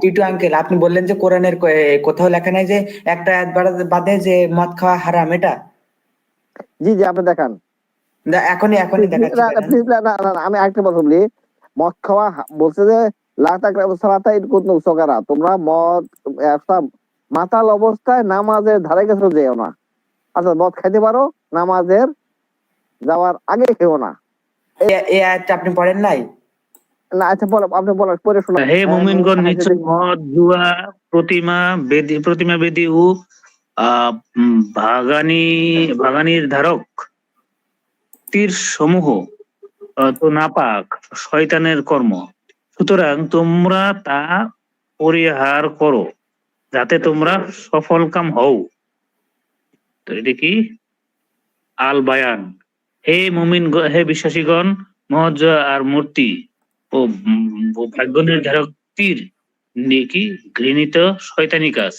Titu uncle আপনি বললেন যে কোরআনের কোথাও লেখা নাই যে একটা আয়াত বাদে যে মদ খাওয়া হারাম এটা? জি জি আপনি দেখান। এখনই এখনই দেখাচ্ছি না, না, দেখেন। আমি আরেকটা কথা বলি। মদ খাওয়া বলছে যে তোমরা মদ একটা মাতাল অবস্থায় নামাজের ধারে কাছে যেও না। আচ্ছা মদ খাইতে পারো নামাজের যাওয়ার আগে খেও না। এই আয়াতটা আপনি পড়েন নাই? না আচ্ছা বলো আপনি বলো পরে শোনা হে মুমিনগণ নিশ্চয় মদ জুয়া প্রতিমা বেদি প্রতিমা বেদি ও ভাগানি ভাগানির ধারক তীর সমূহ তো নাপাক শয়তানের কর্ম। সুতরাং তোমরা তা পরিহার করো যাতে তোমরা সফল কাম হও। তো এটা কি? আল বায়ান হে মুমিন হে বিশ্বাসীগণ মদ আর মূর্তি ও ভাগ্য নির্ধারক তীর নেকি ঘৃণিত শয়তানি কাজ।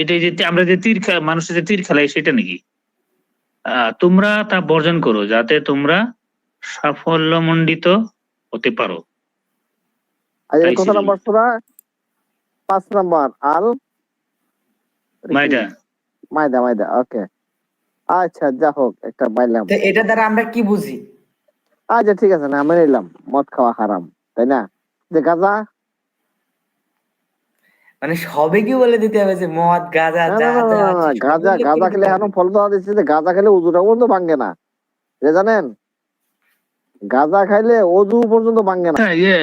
এটাই যে আমরা যে তীর মানুষের যে তীর খেলাই সেটা নাকি? তোমরা তা বর্জন করো যাতে তোমরা সাফল্যমণ্ডিত হতে পারো। আর এটা তাই কত নম্বর সুরা পাঁচ নম্বর আল মাইদা। মায়দা মায়দা ওকে। আচ্ছা যা হোক একটা এটা দ্বারা আমরা কি বুঝি? আচ্ছা ঠিক আছে না আমি নিলাম। মদ খাওয়া হারাম তাই না? যে গাঁজা? মানে সবে কি বলে দিতে হবে যে মদ গাঁজা গাঁজা গাঁজা খেলে এখন ফল দেওয়া দিচ্ছে যে গাঁজা খেলে উজুটা পর্যন্ত ভাঙ্গে না। যে জানেন? গাঁজা খাইলে অজু পর্যন্ত ভাঙ্গে না। আচ্ছা, ইয়ে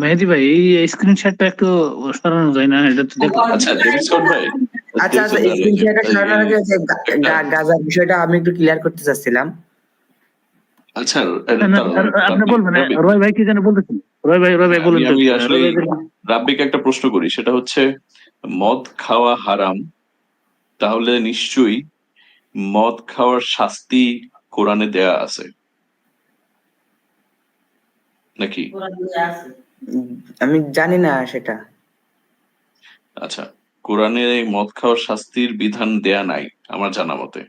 মেহেদি ভাই এই স্ক্রিনশটটা একটু সরানো যায় না এটা তো দেখো আচ্ছা ডেভিডসন ভাই। আচ্ছা আচ্ছা ডেভিডসন স্ক্রিন ভাই, শেয়ারটা সরানোর আগে গাঁজার বিষয়টা আমি একটু ক্লিয়ার করতে চাচ্ছিলাম। আচ্ছা না, না, আপনি বলবেন রয় ভাই কি যেন বলতেছেন রয় ভাই রয় ভাই বলুন আমি আসলে রাব্বিকে একটা প্রশ্ন করি সেটা হচ্ছে মদ খাওয়া হারাম তাহলে নিশ্চয়ই মদ খাওয়ার শাস্তি কোরআনে দেয়া আছে। নাকি? আমি জানি না সেটা। আচ্ছা কোরআনে এই মদ খাওয়ার শাস্তির বিধান দেয়া নাই আমার জানা মতে।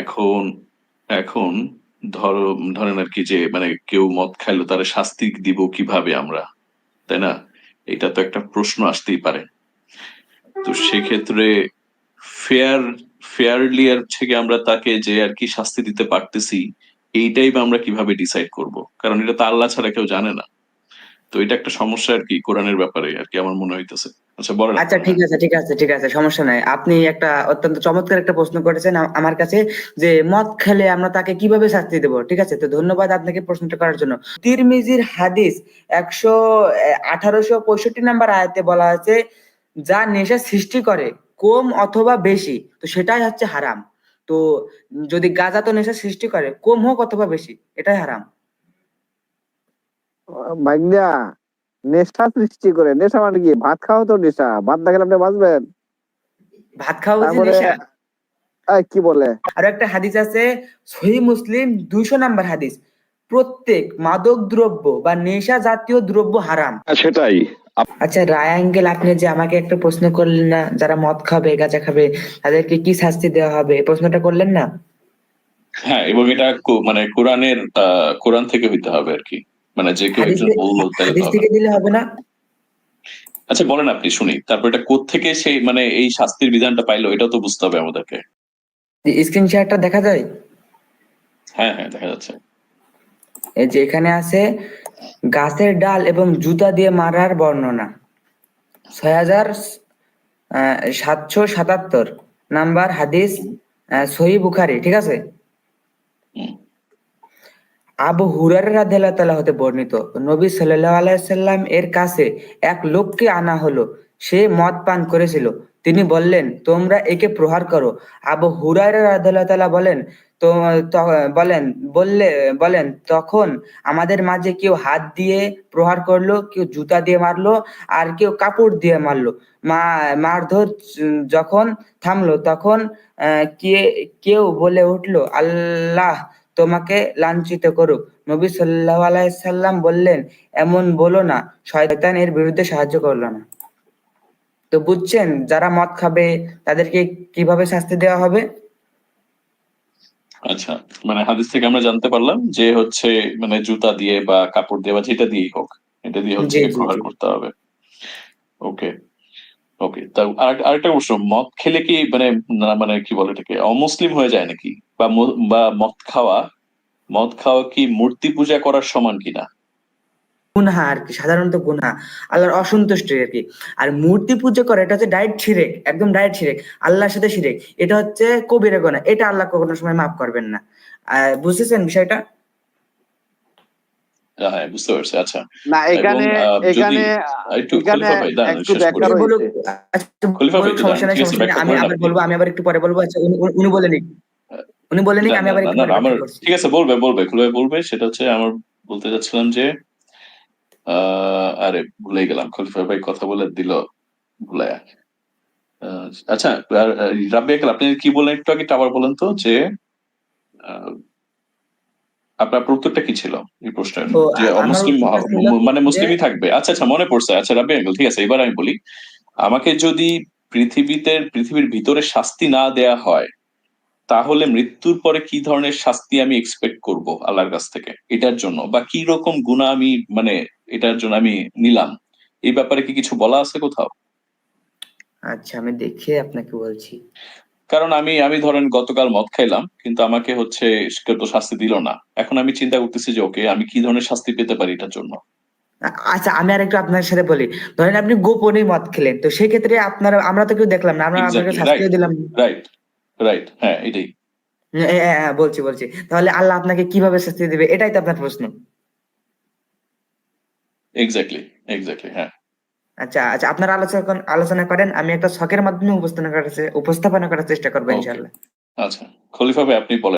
এখন এখন ধরো, ধরেন আর কি যে মানে কেউ মদ খাইলো, তারা শাস্তি দিব কীভাবে আমরা? তাই না? এটা তো একটা প্রশ্ন আসতেই পারে। তো সেক্ষেত্রে ফেয়ার ফেয়ারলি আর থেকে আমরা তাকে যে আর কি শাস্তি দিতে পারতেছি, এইটাই বা আমরা কীভাবে ডিসাইড করব? কারণ এটা তো আল্লাহ ছাড়া কেউ জানে না। তো এটা একটা সমস্যা আর কি কোরআনের ব্যাপারে আর কি আমার মনে হইতেছে। আচ্ছা বলেন। আচ্ছা ঠিক আছে ঠিক আছে ঠিক আছে, সমস্যা নাই। আপনি একটা অত্যন্ত চমৎকার একটা প্রশ্ন করেছেন আমার কাছে যে মদ খেলে আমরা তাকে কীভাবে শাস্তি দেব, ঠিক আছে? তো ধন্যবাদ আপনাকে প্রশ্নটা করার জন্য। তিরমিজির হাদিস একশো আঠারোশো পঁয়ষট্টি নাম্বার আয়াতে বলা আছে, যা নেশা সৃষ্টি করে, কম অথবা বেশি, তো সেটাই হচ্ছে হারাম। তো যদি গাঁজা তো নেশা সৃষ্টি করে, কম হোক অথবা বেশি, এটাই হারাম। ভাগ্যা নেশা সৃষ্টি করে। নেশা মানে কি? ভাত খাওয়া তো নেশা। ভাত না খেলে আপনি বাঁচবেন। ভাত খাওয়া নেশা। কি বলে? আর একটা হাদিস আছে সহি মুসলিম দুইশো নাম্বার হাদিস। প্রত্যেক মাদক দ্রব্য বা নেশা জাতীয় দ্রব্য হারাম। সেটাই। আচ্ছা রায় আঙ্কেল আপনি যে আমাকে একটা প্রশ্ন করলেন না যারা মদ খাবে গাঁজা খাবে তাদেরকে কি শাস্তি দেওয়া হবে? এই প্রশ্নটা করলেন না? হ্যাঁ এবং এটা মানে কোরআনের আহ, কোরআন থেকে হইতে হবে আর কি। মানে যে কেউ একজন বলল তাহলে হাদিস তো হবে। থেকে দিলে হবে না? আচ্ছা বলেন আপনি শুনি। তারপর এটা কোত্থেকে সেই মানে এই শাস্তির বিধানটা পাইলো এটাও তো বুঝতে হবে আমাদেরকে। স্ক্রিন শেয়ারটা দেখা যায়? হ্যাঁ হ্যাঁ দেখা যাচ্ছে। এই যে এখানে আছে গাছের ডাল এবং জুতা দিয়ে মারার বর্ণনা। ছয় হাজার সাতশো সাতাত্তর। নাম্বার হাদিস সহি বুখারি ঠিক আছে। আবু হুরার রাদিয়াল্লাহু তাআলা হতে বর্ণিত, নবী সাল্লাল্লাহু আলাইহি সাল্লাম এর কাছে এক লোককে আনা হলো, সে মদ পান করেছিল। তিনি বললেন, তোমরা একে প্রহার করো। আবু হুরায়রা রাদিয়াল্লাহু তাআলা বলেন, তো বলেন, বললে, বলেন, তখন আমাদের মাঝে কেউ হাত দিয়ে প্রহার করল, কেউ জুতা দিয়ে মারলো, আর কেউ কাপড় দিয়ে মারলো। মা, মারধর যখন থামলো, তখন কে, কেউ বলে উঠল, আল্লাহ তোমাকে লাঞ্ছিত করুক। নবী সাল্লাল্লাহু আলাইহি সাল্লাম বললেন এমন বলো না শয়তান এর বিরুদ্ধে সাহায্য করল না। তো বুঝছেন যারা মদ খাবে তাদেরকে কীভাবে শাস্তি দেওয়া হবে? আচ্ছা মানে হাদিস থেকে আমরা জানতে পারলাম যে হচ্ছে মানে জুতা দিয়ে বা কাপড় দিয়ে বা যেটা দিয়েই হোক এটা দিয়ে হচ্ছে প্রহার করতে হবে। ওকে। ওকে তা আরেকটা প্রশ্ন মদ খেলে কি মানে মানে কি বলে এটাকে অমুসলিম হয়ে যায় নাকি? বা বা মদ খাওয়া মদ খাওয়া কি মূর্তি পূজা করার সমান কিনা? গুনহা আর কি সাধারণত গুনহা আল্লাহর অসন্তুষ্টি আর কি। আর মূর্তি পুজো করে এটা হচ্ছে ডাইরেক্ট শিরেক একদম ডাইরেক্ট শিরেক আল্লাহর সাথে শিরেক এটা হচ্ছে কবিরা গোনা এটা আল্লাহ কোনো সময় মাফ করবেন না। আহ, বুঝতেছেন বিষয়টা? হ্যাঁ বুঝতে পারছি আচ্ছা। না এখানে এখানে একটু খলিফা ভাই দাঁড়ান, শেষ করি। আচ্ছা, খলিফা ভাই সমস্যা দাঁড়ান, নেই ঠিক আছে, সমস্যা আমি আবার বলব আমি আবার একটু পরে বলব আচ্ছা উনি- উনি- উনি বলে নিক। উনি বলে নিক না, আমি আবার না, একটু না, আমার ঠিক আছে বলবে বলবে খুলে বলবে সেটা হচ্ছে আমার বলতে যাচ্ছিলাম যে আহ, আরে ভুলে গেলাম খলিফা ভাই কথা বলে দিল ভুলে। আচ্ছা আর, আহ, রাব্বি আপনি কি বললেন একটু আগে আবার বলেন তো যে আহ, আপনার উত্তরটা কি ছিল এই প্রশ্নের? যে অমুসলিম মানে মুসলিমই থাকবে। আচ্ছা আচ্ছা মনে পড়ছে। আচ্ছা রাব্বি আঙ্কেল ঠিক আছে এবার আমি বলি। আমাকে যদি পৃথিবীতে পৃথিবীর ভিতরে শাস্তি না দেয়া হয় তাহলে মৃত্যুর পরে কি ধরনের শাস্তি আমি এক্সপেক্ট করব আল্লাহর কাছ থেকে? এটার জন্য। বা কি রকম গুণা আমি মানে এটার জন্য আমি নিলাম? এই ব্যাপারে কি কিছু বলা আছে কোথাও? আচ্ছা আমি দেখে আপনাকে বলছি। কারণ আমি আমি ধরেন গতকাল মদ খাইলাম কিন্তু আমাকে হচ্ছে কেউ তো শাস্তি দিল না। এখন আমি চিন্তা করতেছি যে ওকে আমি কি ধরনের শাস্তি পেতে পারি এটার জন্য? আচ্ছা আমি আর একটু আপনার সাথে বলি। ধরেন আপনি গোপনে মদ খেলেন তো সেই ক্ষেত্রে আপনারা আমরা তো কেউ দেখলাম না আমরা আপনাকে right. দিলাম। রাইট রাইট হ্যাঁ এটাই। হ্যাঁ, বলছি বলছি। তাহলে আল্লাহ আপনাকে কীভাবে শাস্তি দিবে? এটাই তো আপনার প্রশ্ন। এক্স্যাক্টলি এক্স্যাক্টলি হ্যাঁ। আচ্ছা আচ্ছা আপনার আলোচনা আলোচনা করেন আমি একটা শখের মাধ্যমে উপস্থাপনা করার উপস্থাপনা করার চেষ্টা করব. ইনশাল্লাহ আচ্ছা খলিফা ভাই আপনি বলেন